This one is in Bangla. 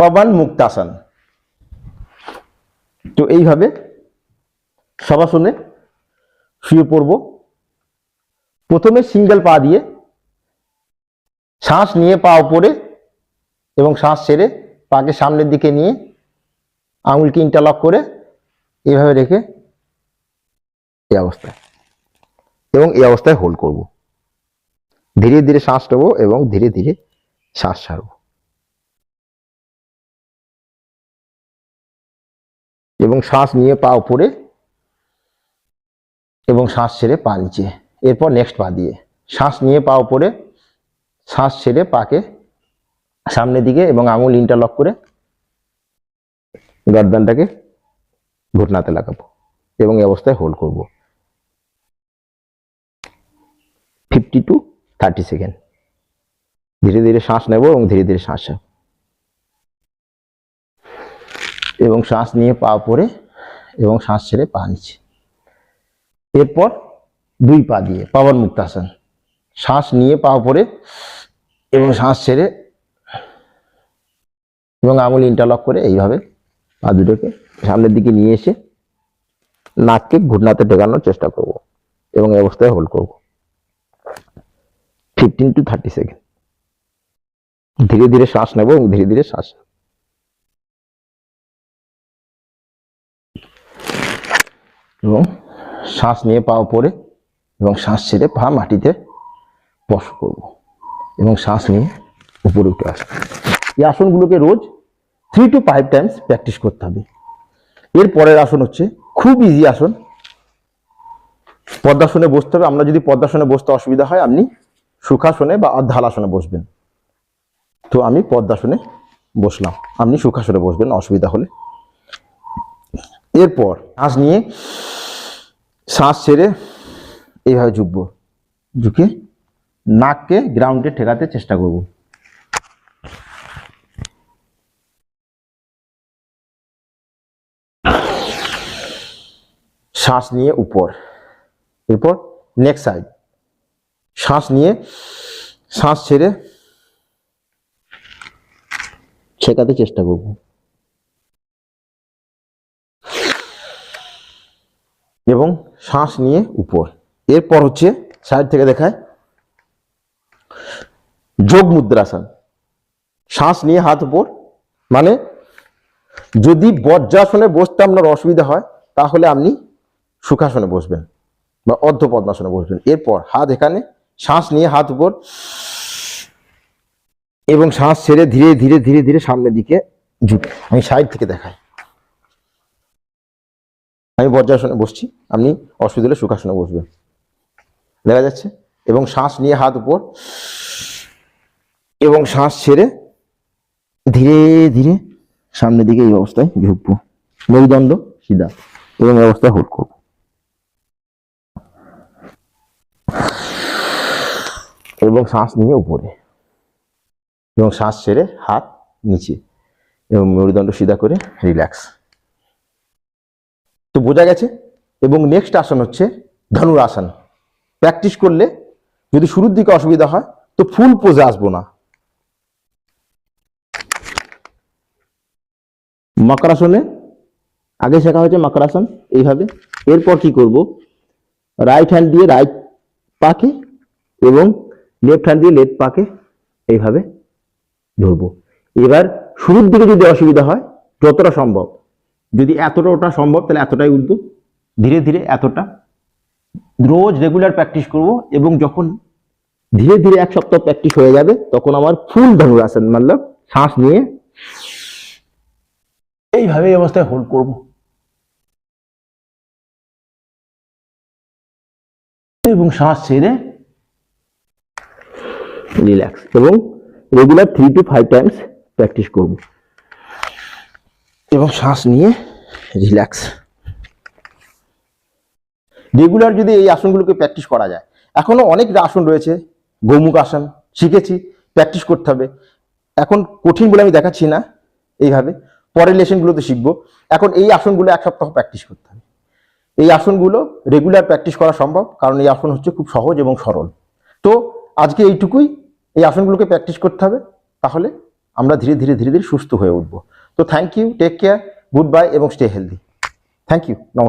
পবন মুক্তাসন। তো এইভাবে সবাসনে শুয়ে পড়ব। প্রথমে সিঙ্গেল পা দিয়ে শ্বাস নিয়ে পা উপরে এবং শ্বাস ছেড়ে পাকে সামনের দিকে নিয়ে আঙুলকে ইন্টারলক করে এইভাবে রেখে এই অবস্থায় এবং এই অবস্থায় হোল্ড করব। ধীরে ধীরে শ্বাস নেব এবং ধীরে ধীরে শ্বাস ছাড়ব। এবং শ্বাস নিয়ে পা উপরে এবং শ্বাস ছেড়ে পা নিচে। এরপর নেক্সট পা দিয়ে। শ্বাস নিয়ে পা উপরে, শ্বাস ছেড়ে পাকে সামনের দিকে এবং আঙুল ইন্টারলক করে গর্দানটাকে ঘটনাতে লাগাবো এবং এই অবস্থায় হোল্ড করব। ফিফটি টু থার্টি সেকেন্ড ধীরে ধীরে শ্বাস নেব এবং ধীরে ধীরে শ্বাস এবং শ্বাস নিয়ে পা উপরে এবং শ্বাস ছেড়ে পা নিচে এরপর দুই পা দিয়ে পাবন মুক্তাসন। শ্বাস নিয়ে পা উপরে এবং শ্বাস ছেড়ে এবং আঙুল ইন্টারলক করে এইভাবে পা দুটোকে সামনের দিকে নিয়ে এসে নাককে ঘুটনাতে টেকানোর চেষ্টা করব এবং এই অবস্থায় হোল্ড করব। ফিফটিন টু থার্টি সেকেন্ড ধীরে ধীরে শ্বাস নেব এবং ধীরে ধীরে শ্বাস ছাড়ব। এবং শ্বাস নিয়ে পা উপরে এবং শ্বাস ছেড়ে পা মাটিতে স্পর্শ করব এবং শ্বাস নিয়ে উপরে উঠে আসব। এই আসনগুলোকে রোজ three two five times practice করতে হবে। এর পরের আসন হচ্ছে খুব ইজি আসন। পদ্মাসনে বসতে হবে। আমরা যদি পদ্মাসনে বসতে অসুবিধা হয়, আপনি সুখাসনে বা অর্ধালাসনে বসবেন। তো আমি পদ্মাসনে বসলাম। আপনি সুখাসনে বসবেন, অসুবিধা হলে। এরপর শ্বাস নিয়ে শ্বাস ছেড়ে এইভাবে ঝুঁকব। ঝুঁকে নাককে গ্রাউন্ডে ঠেকাতে চেষ্টা করব। শ্বাস নিয়ে উপর। এরপর নেক্সট সাইড শ্বাস নিয়ে শ্বাস ছেড়ে ঠেকাতে চেষ্টা করব এবং শ্বাস নিয়ে উপর। এরপর হচ্ছে সাইড থেকে দেখায় যোগ মুদ্রাসন। শ্বাস নিয়ে হাত উপর। মানে যদি বজ্রাসনে বসতে আপনার অসুবিধা হয়, তাহলে আপনি সুখাসনে বসবেন বা অর্ধ পদ্মাসনে বসবেন। এরপর হাত এখানে, শ্বাস নিয়ে হাত উপর এবং শ্বাস ছেড়ে ধীরে ধীরে ধীরে ধীরে সামনের দিকে ঝুঁক। আমি সাইড থেকে দেখাই। আমি বজ্রাসনে বসছি, আপনি অসুবিধা হলে সুখাসনে বসবেন। দেখা যাচ্ছে, এবং শ্বাস নিয়ে হাত উপর, এবং শ্বাস ছেড়ে ধীরে ধীরে সামনের দিকে এই অবস্থায় ঝুঁকবো মেরুদণ্ড সিধা, এবং অবস্থায় হোল্ড করব। এবং শ্বাস নিয়ে উপরে, এবং শ্বাস ছেড়ে হাত নিচে, এবং মেরুদণ্ড সিধা করে রিল্যাক্স তো বোঝা গেছে? এবং নেক্সট আসন হচ্ছে ধনুরাসন। প্র্যাকটিস করলে যদি শুরুর দিকে অসুবিধা হয়, তো ফুল পোজে আসব না। মকরাসনে, আগে শেখা হয়েছে মকরাসন, এইভাবে। এরপর কি করব? রাইট হ্যান্ড দিয়ে রাইট পাকে এবং লেফট হ্যান্ড দিয়ে লেফট পাকে, এইভাবে ধরবো। এবার শুরুর দিকে যদি অসুবিধা হয়, যতটা সম্ভব যদি এতটা ওটা সম্ভব, তাহলে এতটাই উঠবো ধীরে ধীরে এতটা। রোজ রেগুলার প্র্যাকটিস করব এবং যখন ধীরে ধীরে এক সপ্তাহ প্র্যাকটিস হয়ে যাবে, তখন আমার ফুল ধনুরাসন মতলব শ্বাস নিয়ে এইভাবে এই অবস্থায় হোল্ড করব। এবং শ্বাস ছেড়ে রিল্যাক্স এবং regular three two five times practice করব। এবং শ্বাস নিয়ে রিল্যাক্স রেগুলার যদি এই আসনগুলোকে প্র্যাকটিস করা যায়, এখনও অনেক আসন রয়েছে, গৌমুখ আসন, শিখেছি প্র্যাকটিস করতে হবে। এখন কঠিন বলে আমি দেখাচ্ছি না এইভাবে, পরের লেসনগুলোতে শিখব। এখন এই আসনগুলো এক সপ্তাহ প্র্যাকটিস করতে হবে। এই আসনগুলো রেগুলার প্র্যাকটিস করা সম্ভব, কারণ এই আসন হচ্ছে খুব সহজ এবং সরল। তো আজকে এইটুকুই, এই আসনগুলোকে প্র্যাকটিস করতে হবে, তাহলে আমরা ধীরে ধীরে ধীরে ধীরে সুস্থ হয়ে উঠবো। তো thank you take care good bye এবং স্টে হেলদি থ্যাংক ইউ নমস্কার